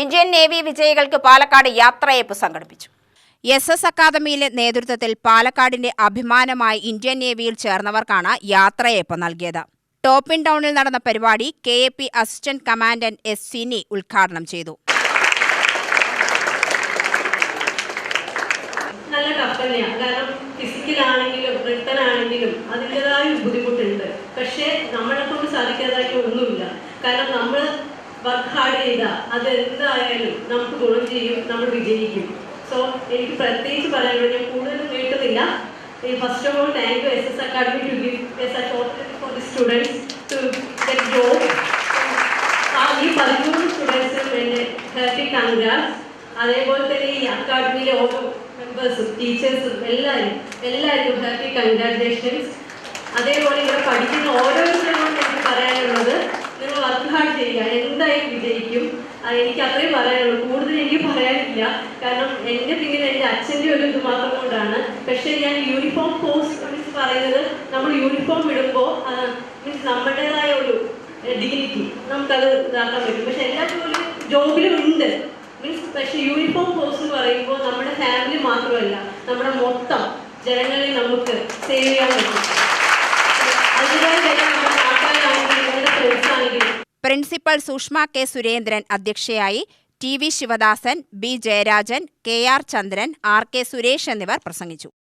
Indian navy വിജയികൾക്ക് പാലക്കാട് യാത്രയയപ്പ് സംഘടിപ്പിച്ചു. എസ് എസ് അക്കാദമിയിലെ നേതൃത്വത്തിൽ പാലക്കാടിന്റെ അഭിമാനമായി ഇന്ത്യൻ നേവിയിൽ ചേർന്നവർക്കാണ് യാത്രയയപ്പ് നൽകിയത്. ടോപ്പിൻ ടൗണിൽ നടന്ന പരിപാടി K A P assistant commandant S Sini ഉദ്ഘാടനം ചെയ്തു. നല്ല കപ്പലിനെയാണ് കാരണം ഫിസിക്കലാണെങ്കിലും റിട്ടൺ ആണെങ്കിലും അതിന്റെതായ ബുദ്ധിമുട്ടുണ്ട്. പക്ഷേ നമ്മളെ കൊണ്ട് സാധിക്കാതായിട്ട് ഒന്നുമില്ല. കാരണം നമ്മൾ വർക്ക് ഹാർഡ് ചെയ്താൽ അത് എന്തായാലും നമുക്ക് ഗുണം ചെയ്യും നമ്മൾ വിജയിക്കും. സോ എനിക്ക് പ്രത്യേകിച്ച് പറയാനുള്ളത് ഞാൻ കൂടുതൽ നീട്ടുന്നില്ല. First of all thank you S S academy to give us a opportunity for the students to get uh ഈ പതിമൂന്ന് സ്റ്റുഡൻസിനും എന്റെ ഹാപ്പി കൺഗ്രാസ് അതേപോലെ തന്നെ ഈ അക്കാഡമിയിലെ ഓരോ മെമ്പേഴ്സും ടീച്ചേഴ്സും എല്ലാവരും എല്ലാവർക്കും ഹാപ്പി കൺഗ്രാറ്റുലേഷൻസ് അതേപോലെ ഇവിടെ പഠിക്കുന്ന ഓരോരുത്തരോടും എനിക്ക് പറയാനുള്ളത് നിങ്ങൾ വർക്ക് ഹാർഡ് ചെയ്യുക എന്തായാലും വിജയിക്കും ആ, എനിക്ക് അത്രയും പറയാനുള്ളൂ. കൂടുതൽ എനിക്ക് പറയാനില്ല. കാരണം എന്റെ പിന്നിൽ എന്റെ അച്ഛന്റെ ഒരു ഇത് മാത്രം കൊണ്ടാണ്. പക്ഷേ ഞാൻ യൂണിഫോം കോഴ്സ് പറയുന്നത് നമ്മൾ യൂണിഫോം ഇടുമ്പോൾ മീൻസ് നമ്മുടേതായ ഒരു ഡിഗ്നിറ്റി നമുക്കത് ഇതാക്കാൻ പറ്റും. പക്ഷെ എല്ലാവർക്കും ഒരു ജോബിലും ഉണ്ട്. മീൻസ് പക്ഷെ യൂണിഫോം കോഴ്സ് എന്ന് പറയുമ്പോൾ നമ്മുടെ ഫാമിലി മാത്രമല്ല നമ്മുടെ മൊത്തം ജനങ്ങളെ നമുക്ക് സേവ് ചെയ്യാൻ പറ്റും അതിനായി തന്നെ നമ്മുടെ നാട്ടുകാരാണെങ്കിലും നമ്മുടെ ഫ്രണ്ട്സ് ആണെങ്കിലും പ്രിൻസിപ്പൽ സുഷമ കെ സുരേന്ദ്രൻ അധ്യക്ഷയായി T V Sivadasan B Jayarajan K R Chandran R K Suresh എന്നിവർ പ്രസംഗിച്ചു.